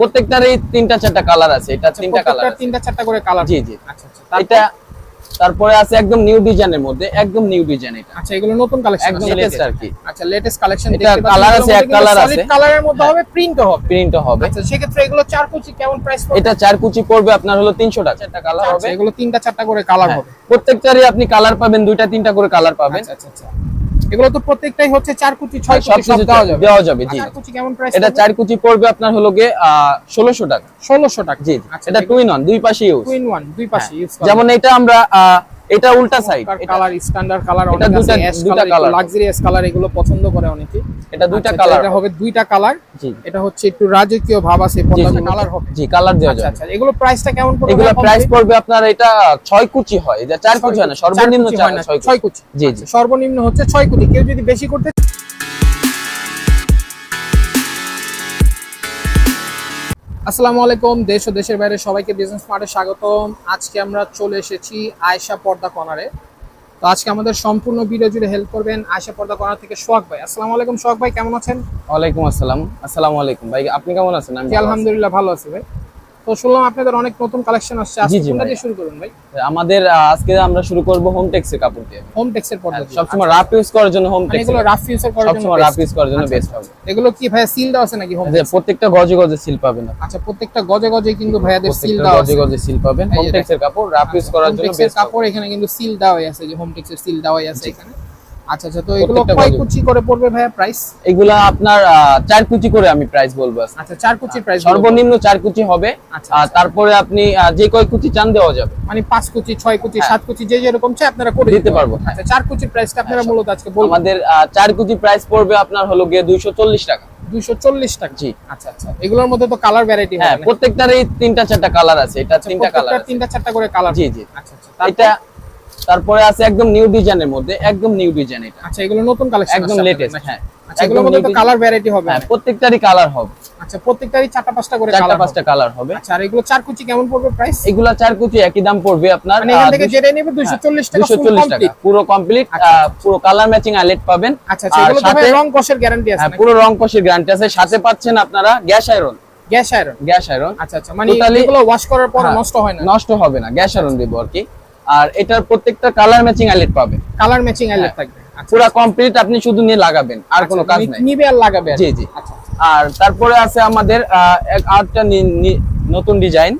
প্রত্যেকটারই তিনটা চারটা কালার আছে। এটা তিনটা কালার তিনটা চারটা করে কালার জি জি। আচ্ছা আচ্ছা। এটা তারপরে আছে একদম নিউ ডিজাইনের মধ্যে একদম নিউ ডিজাইন এটা। আচ্ছা এগুলো নতুন কালেকশন একদম লেটেস্ট আর কি। আচ্ছা লেটেস্ট কালেকশন এটা colour আছে, এক colour আছে। কালারের মধ্যে হবে প্রিন্ট হবে। প্রিন্ট হবে। আচ্ছা সেক্ষেত্রে এগুলো চার কুচি কেমন প্রাইস পড়বে? এটা চার কুচি পড়বে আপনার হলো তিনশো টাকা। চারটা কালার হবে। আচ্ছা এগুলো তিনটা চারটা করে কালার হ্যাঁ, হবে। প্রত্যেকটারই আপনি কালার পাবেন দুইটা তিনটা করে কালার পাবেন। আচ্ছা আচ্ছা আচ্ছা। এগুলো তো প্রত্যেকটাই হচ্ছে চার কুচি ছয় সব কুচি সব দেওয়া যাবে। দেওয়া যাবে জি। চার কুচি কেমন প্রাইস এটা চার কুচি পড়বে আপনার হলো গিয়ে 1600 টাকা। 1600 টাকা। জি আচ্ছা এটা টুইন ওয়ান দুই পাশে ইউজ টুইন ওয়ান দুই পাশে ইউজ যেমন এটা আমরা আহ, এটা উল্টা সাইড কালার স্ট্যান্ডার্ড কালার এটা অনেক আছে দুইটা- অ্যাশ কালার। লাক্সারিয়াস কালার এগুলো পছন্দ করে অনেকে। এটা দুইটা আচ্ছা, কালার এটা হবে দুইটা কালার জি। এটা হচ্ছে একটু রাজকীয় ভাব আছে পর্দাতে কালার হবে। জি কালার দেওয়া যায় যাবে। আচ্ছা এগুলো প্রাইসটা কেমন পড়বে? এগুলো প্রাইস পড়বে? আপনার এটা 6 কুচি হয়। এটা 4 কুচি হয় না সর্বনিম্ন কুচি চার হয় না, ছয় ছয় কুচি। কুচি জি জি। আচ্ছা, সর্বনিম্ন হচ্ছে 6 কুচি। কেউ যদি বেশি করতে আসসালামু আলাইকুম দেশ ও দেশের বাইরে সবাইকে বিজনেস মার্টে স্বাগতম। আজকে আমরা চলে এসেছি আয়শা পর্দা কর্নারে। তো আজকে আমাদের সম্পূর্ণ ভিডিও জুড়ে হেল্প করবেন আয়শা পর্দা কর্নার থেকে সোহাগ ভাই। আসসালামু আলাইকুম সোহাগ ভাই কেমন আছেন? ওয়ালাইকুম আসসালাম। আসসালামু আলাইকুম। ভাই আপনি কেমন আছেন? আমি। আলহামদুলিল্লাহ ভালো আছি ভাই। তো শুনলাম আপনাদের অনেক নতুন কালেকশন আসছে। আজকে জি, জি, কোনটা দিয়ে শুরু করুন ভাই? আমাদের আজকে আমরা শুরু করব হোম টেক্সের কাপড় দিয়ে। হোম টেক্সের পর্দা সবসময় রাফ ইউজ করার জন্য হোম মানে টেক্স এগুলো রাফ ইউজার করার জন্য সবসময় রাফ ইউজ করার জন্য আচ্ছা, বেস্ট হবে। এগুলো কি সিল দেওয়া আছে নাকি হোম যে প্রত্যেকটা গজে গজে সিল পাবেন আচ্ছা প্রত্যেকটা গজে গজে কিন্তু ভাইয়াদের সিল দেওয়া গজে আছে। গজে সিল পাবেন। হোম টেক্সের কাপড় রাফ ইউজ করার জন্য বেস্ট কাপড় এখানে কিন্তু সিল দেওয়াই আছে যে হোমটেক্সের সিল দেওয়াই আছে এখানে। আচ্ছা আচ্ছা তো এগুলো কয় কুচি করে পড়বে ভাইয়া প্রাইস এগুলা আপনার চার কুচি করে আমি প্রাইস বলব আচ্ছা চার কুচির প্রাইস সর্বনিম্ন চার কুচি হবে। আচ্ছা, আর আচ্ছা। তারপরে আপনি যে কয় কুচি চান দেওয়া যাবে। মানে পাঁচ কুচি ছয় কুচি হ্যাঁ। সাত কুচি যে যেরকম চাই আপনারা করে দিতে পারব। আচ্ছা চার কুচির প্রাইসটা আপনারা মূলত আজকে বলবেন আমাদের চার কুচি প্রাইস পড়বে আপনার হলো গিয়ে দুইশো চল্লিশ টাকা। দুইশো চল্লিশ টাকা। জি। আচ্ছা আচ্ছা এগুলোর মধ্যে তো কালার ভ্যারাইটি হ্যাঁ প্রত্যেকটারই তিনটা চারটা কালার আছে। এটা আচ্ছা, তিনটা কালার তিনটা চারটা করে কালার জি জি। আচ্ছা আচ্ছা এটা তারপরে আছে একদম নিউ ডিজাইনের মধ্যে একদম নিউ ডিজাইন এটা। আচ্ছা এগুলো নতুন কালেকশন একদম লেটেস্ট হ্যাঁ। আচ্ছা এগুলোর মধ্যে তো কালার ভ্যারাইটি হবে হ্যাঁ প্রত্যেকটারই কালার হবে। আচ্ছা প্রত্যেকটারই চারটা পাঁচটা করে চারটা পাঁচটা কালার হবে। আচ্ছা আর এগুলো চার কুচি কেমন পড়বে প্রাইস এগুলা চার কুচি একই দাম পড়বে আপনার মানে এখান থেকে যেটা নেবে 240 টাকা দুশো ফুল চল্লিশ টাকা পুরো কমপ্লিট আচ্ছা, পুরো কালার ম্যাচিং আইলেট পাবেন। আচ্ছা আচ্ছা এগুলো রং কষের গ্যারান্টি আছে পুরো রং কষের গ্যারান্টি আছে। সাথে পাচ্ছেন আপনারা gas iron gas iron gas iron আচ্ছা আচ্ছা মানে এগুলো ওয়াশ করার পর হ্যাঁ, নষ্ট হয় না? নষ্ট হবে না গ্যাস আয়রন দিব আর কি। আর এটার প্রত্যেকটা কালার ম্যাচিং আইলেট পাবেন কালার ম্যাচিং আইলেট হ্যাঁ। থাকবে আচ্ছা পুরো কমপ্লিট আপনি শুধু নিয়ে লাগাবেন আর কোনো আচ্ছা, কাজ নাই। নিবে আর লাগাবে জি জি। আচ্ছা আর তারপরে আছে আমাদের নি- নতুন ডিজাইন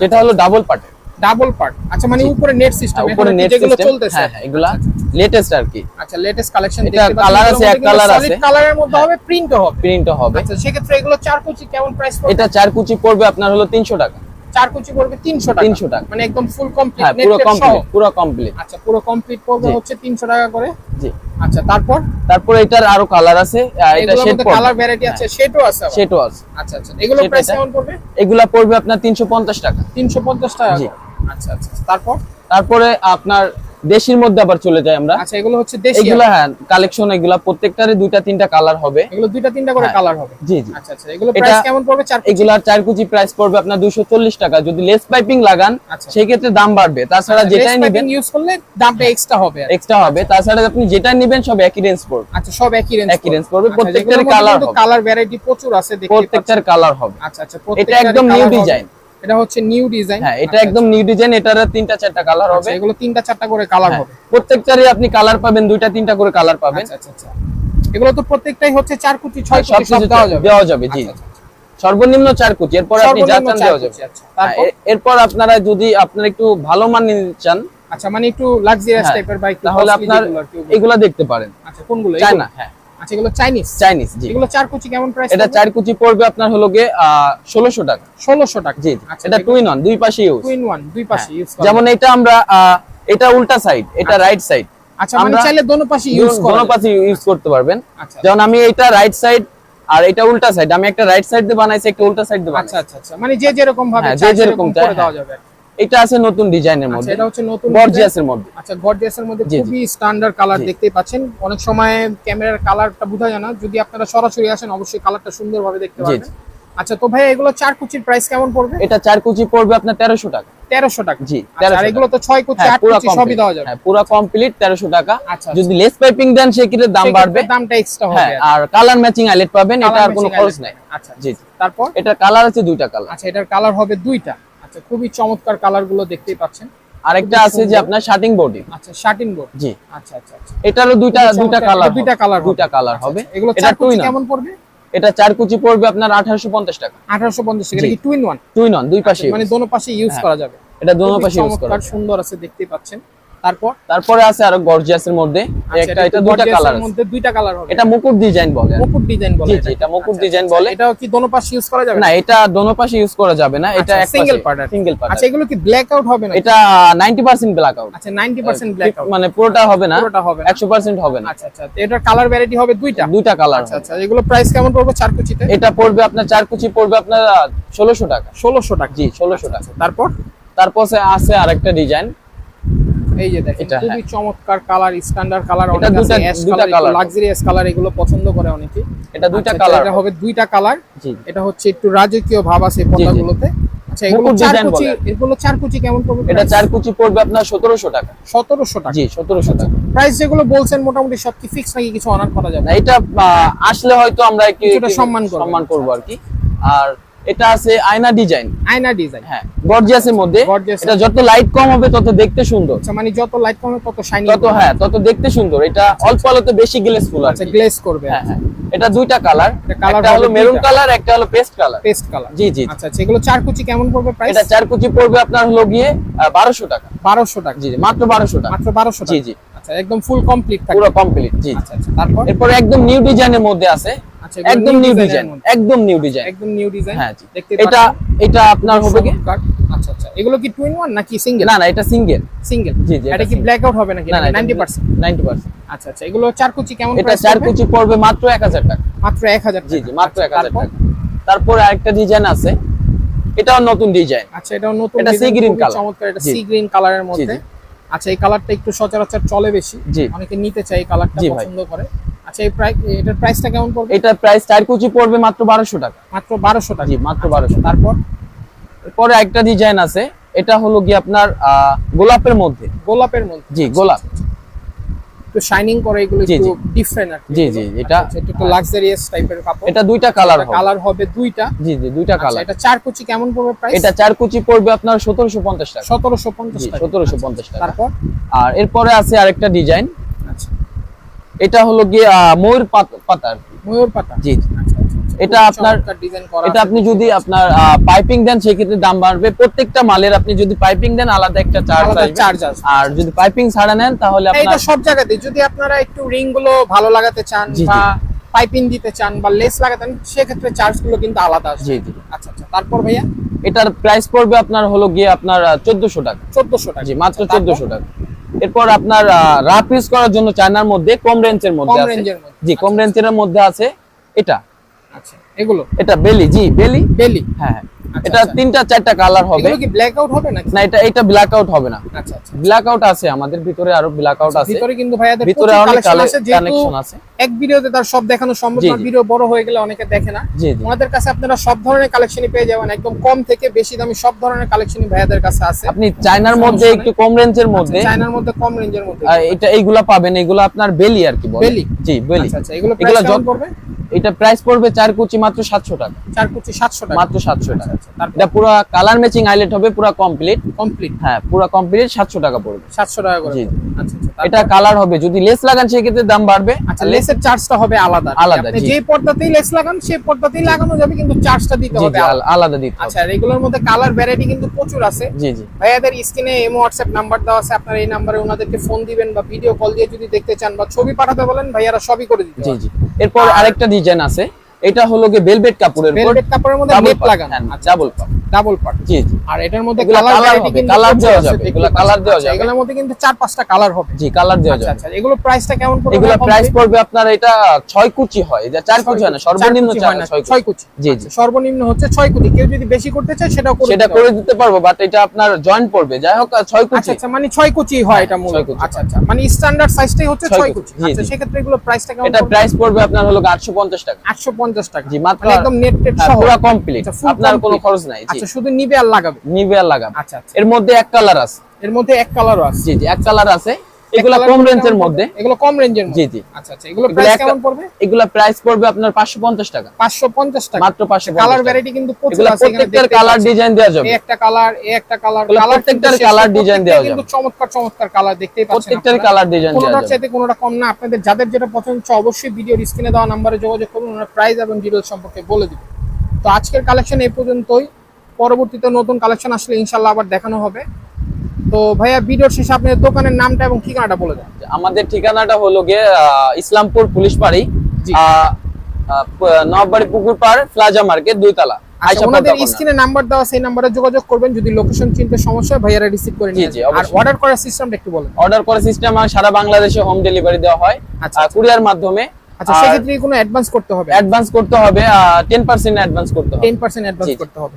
যেটা হলো ডাবল পার্টের ডাবল পার্ট আচ্ছা মানে উপরে নেট সিস্টেম উপরে নেট যেগুলো চলতেছে। হ্যাঁ হ্যাঁ এগুলা লেটেস্ট আর কি। আচ্ছা লেটেস্ট কালেকশন এটা colour আছে, এক colour আছে। কালারের মধ্যে হ্যাঁ। হবে প্রিন্টও হবে। প্রিন্ট হবে। আচ্ছা সেক্ষেত্রে এগুলো চার কুচি কেমন প্রাইস পড়বে? এটা চার কুচি পড়বে আপনার হলো তিনশো টাকা। চার কুচি পড়বে 300 টাকা। 300 টাকা। মানে একদম ফুল কমপ্লিট হ্যাঁ পুরো কমপ্লিট পুরো কমপ্লিট আচ্ছা পুরো কমপ্লিট পড়বে হচ্ছে 300 টাকা করে? জি। আচ্ছা তারপর? তারপর এটার আরও কালার আছে এটা শেড পড়বে। কালার ভ্যারাইটি আছে শেডও আছে শেডও আছে। আচ্ছা আচ্ছা এগুলো প্রাইস কেমন পড়বে? এগুলা পড়বে আপনার তিনশো পঞ্চাশ টাকা। 350 টাকা জি। আচ্ছা আচ্ছা তারপর? তারপরে আপনার দেশির মধ্যে আবার চলে যায় আমরা। আচ্ছা এগুলো হচ্ছে দেশি এগুলা হ্যাঁ কালেকশন এগুলা প্রত্যেকটারই দুইটা তিনটা কালার হবে। এগুলো দুইটা তিনটা করে হ্যাঁ। কালার হবে। জি জি। আচ্ছা আচ্ছা এগুলো প্রাইস কেমন পড়বে? চার কুচি? চার কুচি প্রাইস পড়বে আপনার দুশো চল্লিশ টাকা। যদি লেস পাইপিং লাগান আচ্ছা। সেই ক্ষেত্রে দাম বাড়বে। তাছাড়া যেটাই নিবেন ইউজ করলে দামটা এক্সট্রা হবে আর এক্সট্রা হবে। তাছাড়া আপনি যেটা নিবেন সব একই রেঞ্জ পড়বে। আচ্ছা সব একই রেঞ্জ একই range পড়বে, প্রত্যেকটার কালার হবে। কালার ভ্যারাইটি প্রচুর আছে দেখতে প্রত্যেকটার কালার হবে। আচ্ছা আচ্ছা এটা একদম নিউ ডিজাইন এটা হচ্ছে নিউ ডিজাইন। হ্যাঁ এটা একদম নিউ ডিজাইন এটার তিনটা চারটা কালার হবে। এগুলো তিনটা চারটা করে কালার হ্যাঁ, হবে। প্রত্যেকটারই আপনি কালার পাবেন দুইটা তিনটা করে কালার পাবেন। আচ্ছা আচ্ছা আচ্ছা। এগুলো তো প্রত্যেকটাই হচ্ছে চার কুচি ছয় সব কুচি সব দেওয়া যাবে। দেওয়া যাবে জি। আচ্ছা, আচ্ছা, সর্বনিম্ন চার কুচি এরপর আপনি যা চান দেওয়া যাবে। আচ্ছা। হ্যাঁ? এরপর আপনারা যদি আপনারা একটু ভালো মান নিতে চান আচ্ছা মানে একটু লাক্সারিয়াস টাইপের বাইক তাহলে আপনার এগুলা দেখতে পারেন। আচ্ছা কোনগুলো? চায়না হ্যাঁ। আচ্ছা এগুলো চাইনিজ চাইনিজ জি। এগুলো চার কুচি কেমন প্রাইস এটা চার কুচি পড়বে আপনার হলো গিয়ে ষোলোশো টাকা। ষোলোশো টাকা। জি আচ্ছা এটা টুইন অন দুই পাশে ইউজ টুইন ওয়ান দুই পাশে ইউজ যেমন এটা আমরা এটা উল্টা সাইড এটা রাইট সাইড আচ্ছা মানে চাইলে দোনো পাশে ইউজ করা দোনো পাশে ইউজ করতে পারবেন। আচ্ছা। যেমন আমি এটা রাইট সাইড আর এটা উল্টা সাইড আমি একটা রাইট সাইড দিয়ে বানাইছি একটা উল্টা সাইড দিয়ে আচ্ছা বানাইছি। আচ্ছা আচ্ছা। মানে যে যেরকম ভাবে হ্যাঁ, যে যেরকম করে দেওয়া হ্যাঁ। যাবে এটা আছে নতুন ডিজাইনের আচ্ছা মধ্যে। এটা হচ্ছে নতুন গর্জিয়াসের মধ্যে। আচ্ছা গর্জিয়াসের মধ্যে। খুবই স্ট্যান্ডার্ড কালার দেখতেই পাচ্ছেন। অনেক সময় ক্যামেরার কালারটা বোঝা যায় না। যদি আপনারা সরাসরি আসেন অবশ্যই কালারটা সুন্দরভাবে দেখতে জি, পারবেন। আচ্ছা তো ভাই এগুলো চার কুচির প্রাইস কেমন পড়বে? এটা চার কুচি পড়বে আপনার তেরোশো টাকা। তেরোশো টাকা। জি, আচ্ছা, আর এগুলো তো ছয় কুচি হ্যাঁ আট পুরো কুচি সবই দেওয়া যাবে। হ্যাঁ পুরো কমপ্লিট তেরোশো টাকা। আচ্ছা, যদি লেস পাইপিং দেন সেক্ষেত্রে দাম বাড়বে। দামটা এক্সট্রা হবে হ্যাঁ আর কালার ম্যাচিং আইলেট পাবেন এটা আর কোনো খরচ নাই। আচ্ছা জি তারপর? এটা কালার আছে দুইটা কালার আচ্ছা এটার কালার হবে দুইটা। আচ্ছা খুবই চমৎকার কালারগুলো দেখতেই পাচ্ছেন। আরেকটা আছে যে আপনার শার্টিং বডি আচ্ছা শার্টিং বোর্ড জি। আচ্ছা আচ্ছা আচ্ছা। এটারও দুইটা দুইটা কালার দুইটা কালার দুইটা কালার হবে। আচ্ছা, এগুলো এটা চার কুচি টুইন কেমন পড়বে? এটা চার কুচি পড়বে আপনার আঠারোশো পঞ্চাশ টাকা। আঠারোশো পঞ্চাশ টাকা। এটা টুইন ওয়ান টুইন ওয়ান দুই পাশে মানে দোনো পাশে ইউজ হ্যাঁ। করা যাবে। এটা দোনো পাশে ইউজ করা চমৎকার সুন্দর আছে দেখতেই পাচ্ছেন। তারপর? তারপরে আছে আরও গর্জিয়াসের মধ্যে। আচ্ছা, একটা এটা এটা দুইটা কালার মধ্যে দুইটা কালার হবে। এটা মুকুট ডিজাইন বলে। মুকুট ডিজাইন বলে জি, এটা। মুকুট আচ্ছা, design আচ্ছা, বলে। এটাও কি দোনো পাশে ইউজ করা যাবে? না এটা দোনো পাশে ইউজ করা যাবে না। এটা এক সিঙ্গেল পার্ট সিঙ্গেল পার্ট আচ্ছা এগুলো কি ব্ল্যাক আউট হবে না এটা 90% ব্ল্যাক আউট আচ্ছা 90% ব্ল্যাক আউট মানে পুরোটা হবে না পুরোটা হবে না। 100% হবে না। আচ্ছা আচ্ছা তো এটার কালার ভ্যারাইটি হবে দুইটা? দুইটা কালার আচ্ছা আচ্ছা এগুলো প্রাইস কেমন পড়বে চার কুচিতে এটা পড়বে আপনার চার কুচি পড়বে আপনার ষোলোশো টাকা। ষোলোশো টাকা। জি ষোলোশো টাকা। তারপর? তারপর আছে আরেকটা ডিজাইন এই যে দেখেন খুবই চমৎকার কালার স্ট্যান্ডার্ড কালার অনেক আছে অ্যাশ কালার লাক্সারিয়াস কালার এগুলো পছন্দ করে অনেকে। এটা দুইটা আচ্ছা, কালার এটা হবে দুইটা কালার এটা হচ্ছে একটু রাজকীয় ভাব আছে এই পর্দাগুলোতে আচ্ছা এগুলো এগুলো কেমন পড়বে এটা পড়বে আপনার সতেরোশো টাকা। সতেরোশো টাকা। জি সতেরোশো টাকা। প্রাইস যেগুলো বলছেন মোটামুটি সব কি ফিক্স নাকি কিছু অনার করা যাবে? না এটা আসলে হয়তো আমরা সম্মান করব। সম্মান করব আর কি। আর এটা আছে আয়না ডিজাইন। আয়না ডিজাইন। হ্যাঁ গর্জিয়াসের মধ্যে। এটা যত লাইট কম হবে তত দেখতে সুন্দর। আচ্ছা মানে যত লাইট কমে তত শাইনিং তত হ্যাঁ তত দেখতে সুন্দর। এটা অল্প আলোতে বেশি গ্লেসফুল আচ্ছা কি। গ্লেজ করবে। হ্যাঁ হ্যাঁ। এটা দুইটা কালার একটা হলো মেরুন কালার একটা হলো পেস্ট কালার পেস্ট কালার জি জি। আচ্ছা আচ্ছা এগুলো চার কুচি কেমন পড়বে প্রাইস এটা চার কুচি পড়বে আপনার হলো গিয়ে বারোশো টাকা। বারোশো টাকা। জি জি মাত্র বারোশো টাকা। মাত্র বারোশো জি টাকা। জি। জি আচ্ছা একদম ফুল কমপ্লিট থাকবে। পুরো কমপ্লিট জি। আচ্ছা আচ্ছা তারপর? এরপরে একদম নিউ ডিজাইনের মধ্যে আছে আচ্ছা একদম নিউ ডিজাইন একদম নিউ ডিজাইন একদম নিউ ডিজাইন হ্যাঁ জি এটা এটা আপনার হবে কি? আচ্ছা আচ্ছা এগুলো কি টুইন ওয়ান নাকি সিঙ্গেল না না এটা সিঙ্গেল সিঙ্গেল জি, জি, এটা কি ব্ল্যাক আউট হবে নাকি? না না নাইনটি পার্সেন্ট নাইনটি পার্সেন্ট আচ্ছা আচ্ছা এগুলো চার কুচি কেমন এটা price চার পড়বে? কুচি পড়বে মাত্র এক হাজার টাকা। মাত্র এক হাজার জি জি মাত্র এক হাজার তারপর? আরেকটা ডিজাইন আছে। এটাও নতুন ডিজাইন আচ্ছা এটাও নতুন এটা green খুবই color। চমৎকার এটা সি গ্রিন কালারের মধ্যে। আচ্ছা এই কালারটা একটু সচরাচর চলে বেশি। অনেকে নিতে চায় এই কালারটা পছন্দ করে। আচ্ছা এই প্রাইস এটার প্রাইসটা কেমন পড়বে? এটা প্রাইস চার কুচি পড়বে মাত্র টাকা। মাত্র টাকা। জি মাত্র বারোশো তারপর? পরে একটা ডিজাইন আছে এটা হলো কি আপনার গোলাপের মধ্যে। গোলাপের মধ্যে। জি গোলাপ। একটু শাইনিং করে এগুলো জি, একটু ডিফারেন্ট আর জি, জি, এটা- আচ্ছা, একটু লাক্সারিয়াস টাইপের কাপড়। এটা দুইটা কালার হবে। কালার হবে দুইটা। জি জি দুইটা আচ্ছা কালার এটা চার কুচি কেমন পড়বে প্রাইস এটা চার কুচি পড়বে আপনার সতেরোশো পঞ্চাশ টাকা। সতেরোশো পঞ্চাশ টাকা। তারপর? আর এরপরে আছে আরেকটা ডিজাইন আচ্ছা এটা হলো গিয়ে ময়ূর পাত- ময়ূর পাতা। জি আচ্ছা, আচ্ছা, আচ্ছা। এটা আপনার- এটা আপনি যদি আপনার পাইপিং দেন সেক্ষেত্রে দাম বাড়বে। প্রত্যেকটা মালের আপনি যদি পাইপিং দেন আলাদা একটা চার্জ আসবে। আর যদি পাইপিং ছাড়া নেন তাহলে এটা সব জায়গাতে যদি আপনারা একটু রিংগুলো ভালো লাগাতে চান। বা পাইপিং দিতে চান বা লেস লাগাতে চান সেক্ষেত্রে চার্জগুলো কিন্তু আলাদা আসবে। জি জি। আচ্ছা আচ্ছা। তারপর ভাইয়া? এটার প্রাইস পড়বে আপনার হলো গিয়ে আপনার চোদ্দশো টাকা। চোদ্দশো টাকা। জি মাত্র চোদ্দশো টাকা। এরপর আপনার রাফ ইউজ করার জন্য চায়নার মধ্যে কম রেঞ্জের মধ্যে আছে। রেঞ্জের মধ্যে জি কম রেঞ্জের মধ্যে আছে। এটা আচ্ছা এগুলো? এটা বেলি জি বেলি। বেলি? হ্যাঁ হ্যাঁ। আচ্ছা, এটা আচ্ছা। তিনটা চারটা কালার হবে। এগুলো কি ব্ল্যাক আউট হবে নাকি? না এটা এটা ব্ল্যাক আউট হবে না। আচ্ছা আচ্ছা ব্ল্যাক আউট আছে আমাদের ভিতরে আরও ব্ল্যাক আউট আছে। ভিতরে কিন্তু ভাইয়াদের ভিতরে অনেক কালেকশন আছে এক ভিডিওতে তার সব দেখানো সম্ভব না ভিডিও বড় হয়ে গেলে অনেকে দেখে না। ওনাদের কাছে আপনারা সব ধরনের কালেকশনই পেয়ে যাবেন একদম কম থেকে বেশি দামি সব ধরনের কালেকশনই ভাইয়াদের কাছে আছে। আপনি চায়নার মধ্যে একটু কম রেঞ্জের মধ্যে। চায়নার মধ্যে কম রেঞ্জের মধ্যে। এটা এইগুলা পাবেন এগুলা আপনার বেলি আর কি বলে। বেলি? জি বেলি। আচ্ছা আচ্ছা এগুলো এগুলো প্রাইস কেমন পড়বে? এটা প্রাইস পড়বে চার কুচি মাত্র সাতশো টাকা। চার কুচি সাতশো টাকা। মাত্র সাতশো টাকা। আচ্ছা, এটা পুরো কালার ম্যাচিং হাইলাইট হবে পুরো কমপ্লিট কমপ্লিট হ্যাঁ পুরো কমপ্লিট সাতশো টাকা পড়বে। সাতশো টাকা করে জি। আচ্ছা আচ্ছা এটা কালার হবে যদি লেস লাগান সেক্ষেত্রে দাম বাড়বে। আচ্ছা লেসের চার্জটা হবে আলাদা। আলাদা, যে পর্দাতেই লেস লাগান সেই পর্দাতেই লাগানো যাবে কিন্তু চার্জটা দিতে হবে আলাদা। আল- দিতে আচ্ছা আর এগুলোর মধ্যে কালার ভ্যারাইটি কিন্তু প্রচুর আছে। জি জি। ভাইয়াদের স্ক্রিনে এমো হোয়াটসঅ্যাপ নাম্বার দেওয়া আছে আপনারা এই নাম্বারে ওনাদেরকে ফোন দিবেন বা ভিডিও কল দিয়ে যদি দেখতে চান বা ছবি পাঠাতে বলেন ভাইয়ারা সবই করে দিতে জি জি। এরপর আরেকটা ডিজাইন আছে। এটা হলো গিয়ে বেলভেট কাপড়ের ভেলভেট কাপড়ের মধ্যে ডাবল নেট লাগানো। আচ্ছা ডাবল পাট ডাবল পার্ট জি জি। আর এটার মধ্যে কালার হবে, কিন্তু দেওয়া যাবে, এগুলা colour দেওয়া আচ্ছা, যাবে। এগুলোর মধ্যে কিন্তু চার পাঁচটা কালার হবে। জি কালার দেওয়া আচ্ছা যাবে। আচ্ছা এগুলো প্রাইসটা কেমন পড়বে? এগুলা প্রাইস পড়বে আপনার এটা ছয় কুচি হয় এটা চার কুচি হয় না সর্বনিম্ন চার কুচি। জি জি আচ্ছা, সর্বনিম্ন হচ্ছে ছয় কুচি কেউ যদি বেশি করতে চায় সেটাও করে সেটা করে দিতে পারব বাট এটা আপনার জয়েন্ট পড়বে যাই হোক ছয় আচ্ছা কুচি। আচ্ছা মানে ছয় কুচি হয় এটা কুচি আচ্ছা আচ্ছা মানে স্ট্যান্ডার্ড সাইজটাই হচ্ছে ছয় ছয় কুচি, কুচি। আচ্ছা জি। সেক্ষেত্রে এগুলো প্রাইসটা কেমন এটা প্রাইস পড়বে আপনার হলো আটশো পঞ্চাশ টাকা। আটশো পঞ্চাশ টাকা। জি, মাত্র মানে একদম নেট টেট হ্যাঁ, সহ। পুরো কমপ্লিট আপনার কোনো খরচ নাই। জি আচ্ছা আচ্ছা শুধু নিবে আর লাগাবে? নিবে আর লাগাবে। আচ্ছা আচ্ছা। এর মধ্যে এক কালার আছে। এর মধ্যে এক কালারও আছে। জি জি এক কালার আছে। এগুলা কম রেঞ্জের মধ্যে। এগুলো কম রেঞ্জের জি জি। আচ্ছা আচ্ছা এগুলো এগুলো প্রাইস কেমন পড়বে? এগুলা প্রাইস পড়বে আপনার পাঁচশো পঞ্চাশ টাকা। মাত্র পাঁচশো কালার ভ্যারাইটি কিন্তু প্রচুর আছে প্রত্যেকটার কালার ডিজাইন দেওয়া যাবে। একটা কালার একটা কালার কালার প্রত্যেকটার colour design দেওয়া যাবে। কিন্তু চমৎকার চমৎকার কালার দেখতেই পাচ্ছেন প্রত্যেকটার কালার ডিজাইন দেওয়া যাবে। চাইতে কোনোটা কম না। আপনাদের যাদের যেটা পছন্দ অবশ্যই ভিডিওর স্ক্রিনে দেওয়া নাম্বারে যোগাযোগ করুন ওনার প্রাইস এবং ডিটেলস সম্পর্কে বলে দিবেন তো আজকের কালেকশন এই পর্যন্তই। পরবর্তীতে নতুন কালেকশন আসলে ইনশাল্লাহ আবার দেখানো হবে। তো ভাইয়া ভিডিওর শেষে আপনাদের দোকানের নামটা এবং ঠিকানাটা বলে দেন। আমাদের ঠিকানাটা হলো গিয়ে ইসলামপুর পুলিশ পাড়ি প- নববাড়ি পুকুর পাড় প্লাজা মার্কেট দুই তালা আচ্ছা ওনাদের স্ক্রিনে নাম্বার দেওয়া সেই নাম্বারে যোগাযোগ করবেন। যদি লোকেশন চিনতে সমস্যা হয় ভাইয়ারা রিসিভ করে নিয়ে। আর অর্ডার করার সিস্টেমটা একটু বলেন। অর্ডার করার সিস্টেম সারা বাংলাদেশে হোম ডেলিভারি দেওয়া হয় আচ্ছা, আচ্ছা। কুরিয়ার মাধ্যমে। আচ্ছা সেক্ষেত্রে কোনো অ্যাডভান্স করতে হবে? অ্যাডভান্স করতে হবে টেন পার্সেন্ট অ্যাডভান্স করতে হবে। Ten percent advance. করতে হবে।